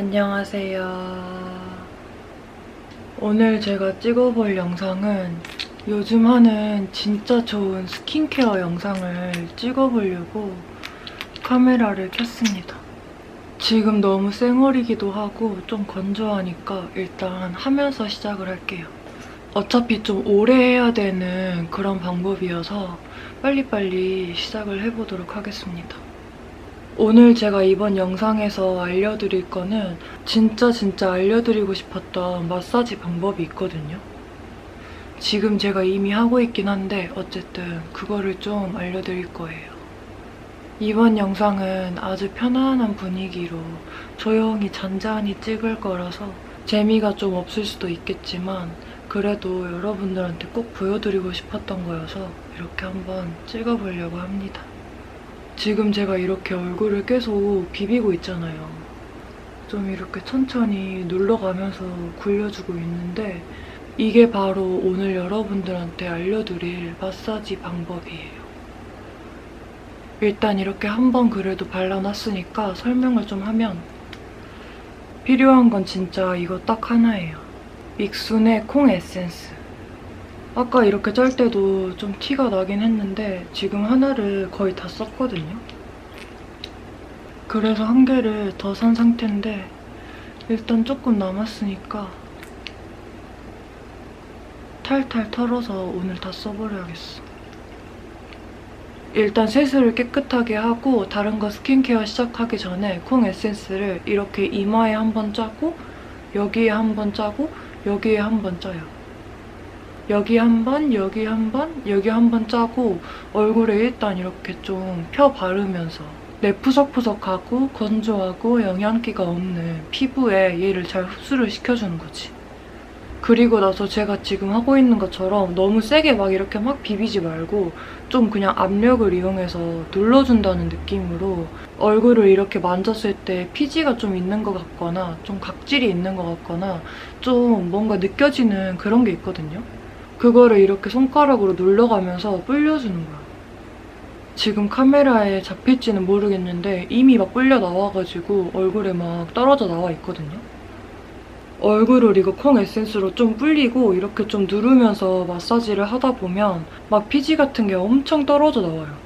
안녕하세요. 오늘 제가 찍어볼 영상은 요즘 하는 진짜 좋은 스킨케어 영상을 찍어보려고 카메라를 켰습니다. 지금 너무 쌩얼이기도 하고 좀 건조하니까 일단 하면서 시작을 할게요. 어차피 좀 오래 해야 되는 그런 방법이어서 빨리빨리 시작을 해보도록 하겠습니다. 오늘 제가 이번 영상에서 알려드릴 거는 진짜 진짜 알려드리고 싶었던 마사지 방법이 있거든요. 지금 제가 이미 하고 있긴 한데 어쨌든 그거를 좀 알려드릴 거예요. 이번 영상은 아주 편안한 분위기로 조용히 잔잔히 찍을 거라서 재미가 좀 없을 수도 있겠지만 그래도 여러분들한테 꼭 보여드리고 싶었던 거여서 이렇게 한번 찍어보려고 합니다. 지금 제가 이렇게 얼굴을 계속 비비고 있잖아요. 좀 이렇게 천천히 눌러가면서 굴려주고 있는데 이게 바로 오늘 여러분들한테 알려드릴 마사지 방법이에요. 일단 이렇게 한번 그래도 발라놨으니까 설명을 좀 하면 필요한 건 진짜 이거 딱 하나예요. 믹순의 콩 에센스. 아까 이렇게 짤 때도 좀 티가 나긴 했는데 지금 하나를 거의 다 썼거든요. 그래서 한 개를 더 산 상태인데 일단 조금 남았으니까 탈탈 털어서 오늘 다 써버려야겠어. 일단 세수를 깨끗하게 하고 다른 거 스킨케어 시작하기 전에 콩 에센스를 이렇게 이마에 한 번 짜고 여기에 한 번 짜고 여기에 한 번 짜요. 여기 한 번, 여기 한 번, 여기 한 번 짜고 얼굴에 일단 이렇게 좀 펴 바르면서 내 푸석푸석하고 건조하고 영양기가 없는 피부에 얘를 잘 흡수를 시켜주는 거지. 그리고 나서 제가 지금 하고 있는 것처럼 너무 세게 막 이렇게 막 비비지 말고 좀 그냥 압력을 이용해서 눌러준다는 느낌으로 얼굴을 이렇게 만졌을 때 피지가 좀 있는 것 같거나 좀 각질이 있는 것 같거나 좀 뭔가 느껴지는 그런 게 있거든요. 그거를 이렇게 손가락으로 눌러가면서 불려주는 거야. 지금 카메라에 잡힐지는 모르겠는데 이미 막 불려 나와가지고 얼굴에 막 떨어져 나와 있거든요. 얼굴을 이거 콩 에센스로 좀 불리고 이렇게 좀 누르면서 마사지를 하다 보면 막 피지 같은 게 엄청 떨어져 나와요.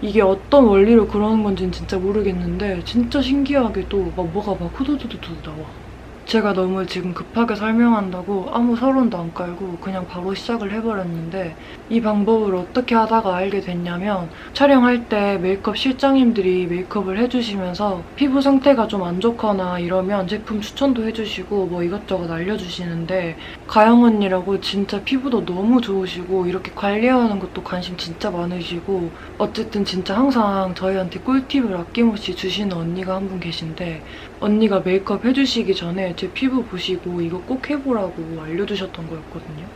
이게 어떤 원리로 그러는 건지는 진짜 모르겠는데 진짜 신기하게도 막 뭐가 막 후두두두두 나와. 제가 너무 지금 급하게 설명한다고 아무 서론도 안 깔고 그냥 바로 시작을 해버렸는데 이 방법을 어떻게 하다가 알게 됐냐면 촬영할 때 메이크업 실장님들이 메이크업을 해주시면서 피부 상태가 좀 안 좋거나 이러면 제품 추천도 해주시고 뭐 이것저것 알려주시는데 가영 언니라고 진짜 피부도 너무 좋으시고 이렇게 관리하는 것도 관심 진짜 많으시고 어쨌든 진짜 항상 저희한테 꿀팁을 아낌없이 주시는 언니가 한 분 계신데 언니가 메이크업 해주시기 전에 제 피부 보시고 이거 꼭 해보라고 알려주셨던 거였거든요.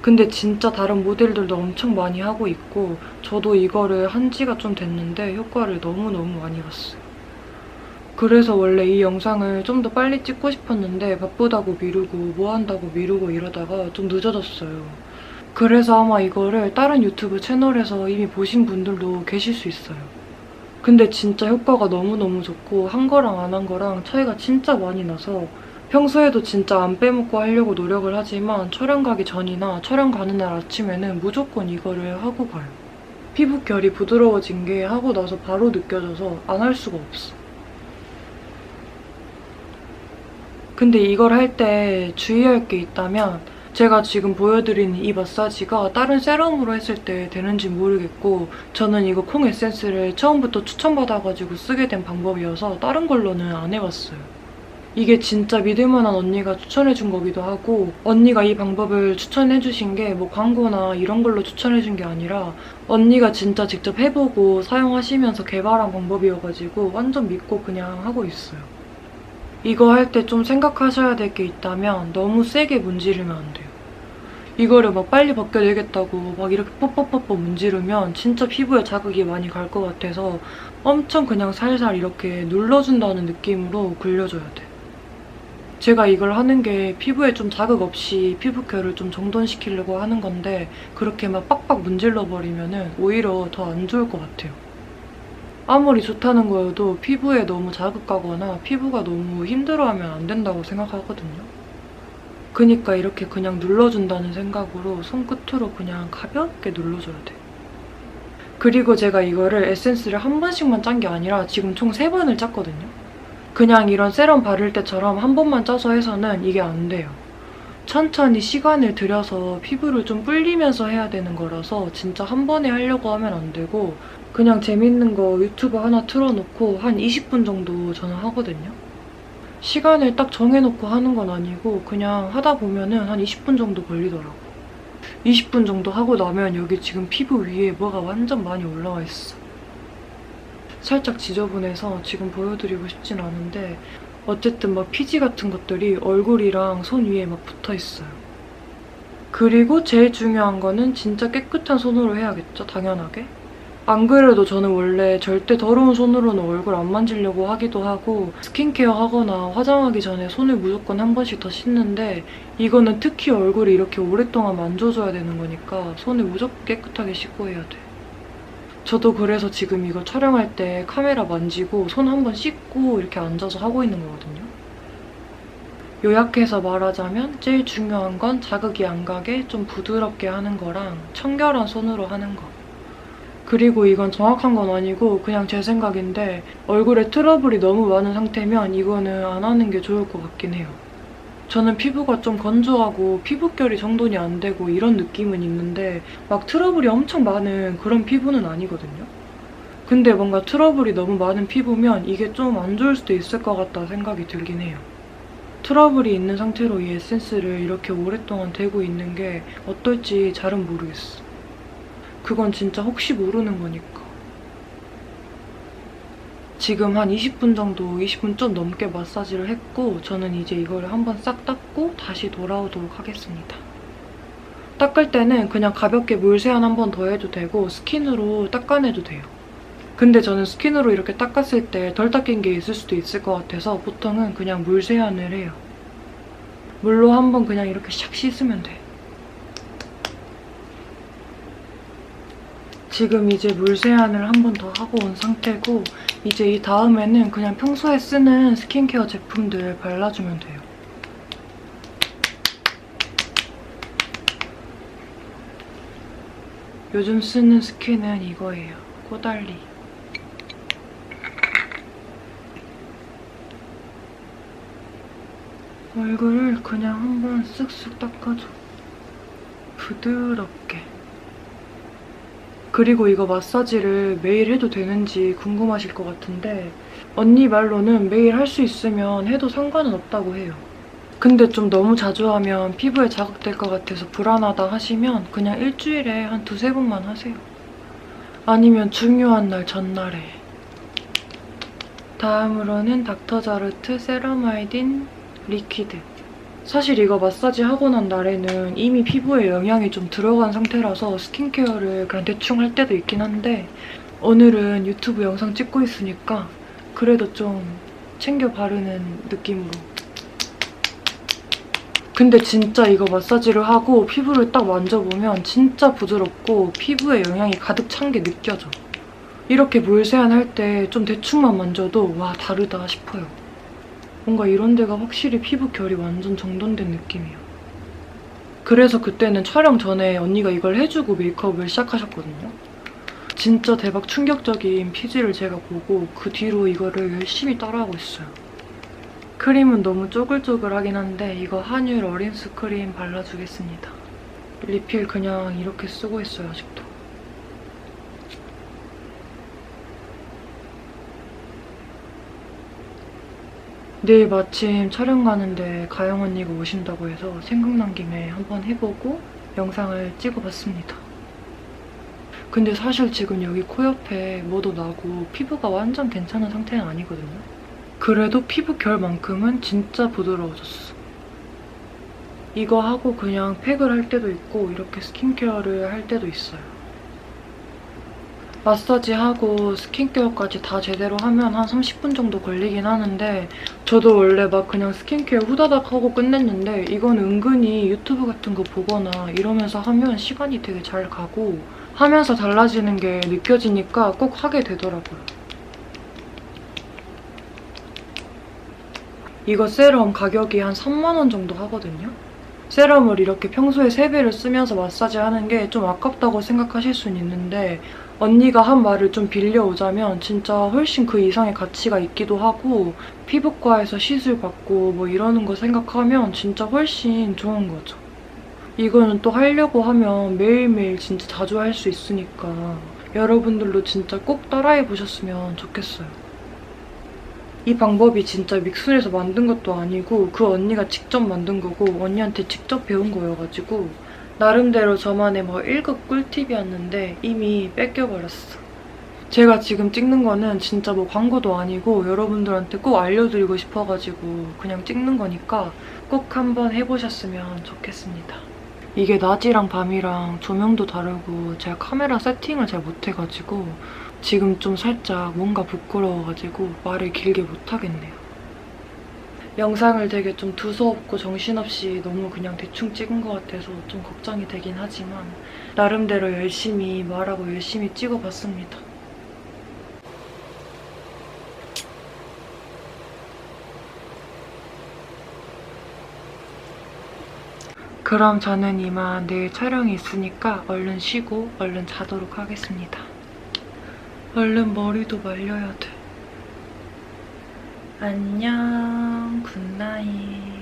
근데 진짜 다른 모델들도 엄청 많이 하고 있고 저도 이거를 한 지가 좀 됐는데 효과를 너무너무 많이 봤어요. 그래서 원래 이 영상을 좀 더 빨리 찍고 싶었는데 바쁘다고 미루고 뭐 한다고 미루고 이러다가 좀 늦어졌어요. 그래서 아마 이거를 다른 유튜브 채널에서 이미 보신 분들도 계실 수 있어요. 근데 진짜 효과가 너무너무 좋고 한 거랑 안 한 거랑 차이가 진짜 많이 나서 평소에도 진짜 안 빼먹고 하려고 노력을 하지만 촬영 가기 전이나 촬영 가는 날 아침에는 무조건 이거를 하고 가요. 피부 결이 부드러워진 게 하고 나서 바로 느껴져서 안 할 수가 없어. 근데 이걸 할 때 주의할 게 있다면 제가 지금 보여드리는 이 마사지가 다른 세럼으로 했을 때 되는지 모르겠고 저는 이거 콩 에센스를 처음부터 추천받아가지고 쓰게 된 방법이어서 다른 걸로는 안 해봤어요. 이게 진짜 믿을만한 언니가 추천해준 거기도 하고 언니가 이 방법을 추천해주신 게 뭐 광고나 이런 걸로 추천해준 게 아니라 언니가 진짜 직접 해보고 사용하시면서 개발한 방법이어가지고 완전 믿고 그냥 하고 있어요. 이거 할 때 좀 생각하셔야 될 게 있다면 너무 세게 문지르면 안 돼요. 이거를 막 빨리 벗겨내겠다고 막 이렇게 뽀뽀뽀뽀 문지르면 진짜 피부에 자극이 많이 갈 것 같아서 엄청 그냥 살살 이렇게 눌러준다는 느낌으로 굴려줘야 돼. 제가 이걸 하는 게 피부에 좀 자극 없이 피부결을 좀 정돈시키려고 하는 건데 그렇게 막 빡빡 문질러 버리면은 오히려 더 안 좋을 것 같아요. 아무리 좋다는 거여도 피부에 너무 자극가거나 피부가 너무 힘들어하면 안 된다고 생각하거든요. 그니까 이렇게 그냥 눌러준다는 생각으로 손끝으로 그냥 가볍게 눌러줘야 돼. 그리고 제가 이거를 에센스를 한 번씩만 짠 게 아니라 지금 총 세 번을 짰거든요. 그냥 이런 세럼 바를 때처럼 한 번만 짜서 해서는 이게 안 돼요. 천천히 시간을 들여서 피부를 좀 불리면서 해야 되는 거라서 진짜 한 번에 하려고 하면 안 되고 그냥 재밌는 거 유튜브 하나 틀어놓고 한 20분 정도 저는 하거든요. 시간을 딱 정해놓고 하는 건 아니고 그냥 하다 보면은 한 20분 정도 걸리더라고. 20분 정도 하고 나면 여기 지금 피부 위에 뭐가 완전 많이 올라와 있어. 살짝 지저분해서 지금 보여드리고 싶진 않은데 어쨌든 막 피지 같은 것들이 얼굴이랑 손 위에 막 붙어 있어요. 그리고 제일 중요한 거는 진짜 깨끗한 손으로 해야겠죠, 당연하게. 안 그래도 저는 원래 절대 더러운 손으로는 얼굴 안 만지려고 하기도 하고 스킨케어 하거나 화장하기 전에 손을 무조건 한 번씩 더 씻는데 이거는 특히 얼굴이 이렇게 오랫동안 만져줘야 되는 거니까 손을 무조건 깨끗하게 씻고 해야 돼. 저도 그래서 지금 이거 촬영할 때 카메라 만지고 손 한 번 씻고 이렇게 앉아서 하고 있는 거거든요. 요약해서 말하자면 제일 중요한 건 자극이 안 가게 좀 부드럽게 하는 거랑 청결한 손으로 하는 거. 그리고 이건 정확한 건 아니고 그냥 제 생각인데 얼굴에 트러블이 너무 많은 상태면 이거는 안 하는 게 좋을 것 같긴 해요. 저는 피부가 좀 건조하고 피부결이 정돈이 안 되고 이런 느낌은 있는데 막 트러블이 엄청 많은 그런 피부는 아니거든요. 근데 뭔가 트러블이 너무 많은 피부면 이게 좀 안 좋을 수도 있을 것 같다 생각이 들긴 해요. 트러블이 있는 상태로 이 에센스를 이렇게 오랫동안 대고 있는 게 어떨지 잘은 모르겠어. 그건 진짜 혹시 모르는 거니까. 지금 한 20분 정도, 20분 좀 넘게 마사지를 했고 저는 이제 이걸 한번 싹 닦고 다시 돌아오도록 하겠습니다. 닦을 때는 그냥 가볍게 물 세안 한 번 더 해도 되고 스킨으로 닦아내도 돼요. 근데 저는 스킨으로 이렇게 닦았을 때 덜 닦인 게 있을 수도 있을 것 같아서 보통은 그냥 물 세안을 해요. 물로 한번 그냥 이렇게 샥 씻으면 돼. 지금 이제 물 세안을 한 번 더 하고 온 상태고 이제 이 다음에는 그냥 평소에 쓰는 스킨케어 제품들 발라주면 돼요. 요즘 쓰는 스킨은 이거예요. 꼬달리. 얼굴을 그냥 한번 쓱쓱 닦아줘. 부드럽게. 그리고 이거 마사지를 매일 해도 되는지 궁금하실 것 같은데 언니 말로는 매일 할 수 있으면 해도 상관은 없다고 해요. 근데 좀 너무 자주 하면 피부에 자극될 것 같아서 불안하다 하시면 그냥 일주일에 한 두세 번만 하세요. 아니면 중요한 날 전날에. 다음으로는 닥터자르트 세라마이딘 리퀴드. 사실 이거 마사지 하고 난 날에는 이미 피부에 영양이 좀 들어간 상태라서 스킨케어를 그냥 대충 할 때도 있긴 한데 오늘은 유튜브 영상 찍고 있으니까 그래도 좀 챙겨 바르는 느낌으로. 근데 진짜 이거 마사지를 하고 피부를 딱 만져보면 진짜 부드럽고 피부에 영양이 가득 찬 게 느껴져. 이렇게 물 세안 할 때 좀 대충만 만져도 와 다르다 싶어요. 뭔가 이런 데가 확실히 피부 결이 완전 정돈된 느낌이야. 그래서 그때는 촬영 전에 언니가 이걸 해주고 메이크업을 시작하셨거든요. 진짜 대박 충격적인 피지를 제가 보고 그 뒤로 이거를 열심히 따라하고 있어요. 크림은 너무 쪼글쪼글하긴 한데 이거 한율 어린스 크림 발라주겠습니다. 리필 그냥 이렇게 쓰고 있어요, 아직도. 내일 마침 촬영 가는데 가영 언니가 오신다고 해서 생각난 김에 한번 해보고 영상을 찍어봤습니다. 근데 사실 지금 여기 코 옆에 뭐도 나고 피부가 완전 괜찮은 상태는 아니거든요. 그래도 피부 결만큼은 진짜 부드러워졌어. 이거 하고 그냥 팩을 할 때도 있고 이렇게 스킨케어를 할 때도 있어요. 마사지하고 스킨케어까지 다 제대로 하면 한 30분 정도 걸리긴 하는데 저도 원래 막 그냥 스킨케어 후다닥 하고 끝냈는데 이건 은근히 유튜브 같은 거 보거나 이러면서 하면 시간이 되게 잘 가고 하면서 달라지는 게 느껴지니까 꼭 하게 되더라고요. 이거 세럼 가격이 한 3만원 정도 하거든요? 세럼을 이렇게 평소에 3배를 쓰면서 마사지 하는 게 좀 아깝다고 생각하실 수는 있는데 언니가 한 말을 좀 빌려오자면 진짜 훨씬 그 이상의 가치가 있기도 하고 피부과에서 시술 받고 뭐 이러는 거 생각하면 진짜 훨씬 좋은 거죠. 이거는 또 하려고 하면 매일매일 진짜 자주 할 수 있으니까 여러분들도 진짜 꼭 따라해 보셨으면 좋겠어요. 이 방법이 진짜 믹순에서 만든 것도 아니고 그 언니가 직접 만든 거고 언니한테 직접 배운 거여가지고 나름대로 저만의 뭐 1급 꿀팁이었는데 이미 뺏겨버렸어. 제가 지금 찍는 거는 진짜 뭐 광고도 아니고 여러분들한테 꼭 알려드리고 싶어가지고 그냥 찍는 거니까 꼭 한번 해보셨으면 좋겠습니다. 이게 낮이랑 밤이랑 조명도 다르고 제가 카메라 세팅을 잘 못해가지고 지금 좀 살짝 뭔가 부끄러워가지고 말을 길게 못하겠네요. 영상을 되게 좀 두서없고 정신없이 너무 그냥 대충 찍은 것 같아서 좀 걱정이 되긴 하지만 나름대로 열심히 말하고 열심히 찍어봤습니다. 그럼 저는 이만 내일 촬영이 있으니까 얼른 쉬고 얼른 자도록 하겠습니다. 얼른 머리도 말려야 돼. 안녕, 굿나잇.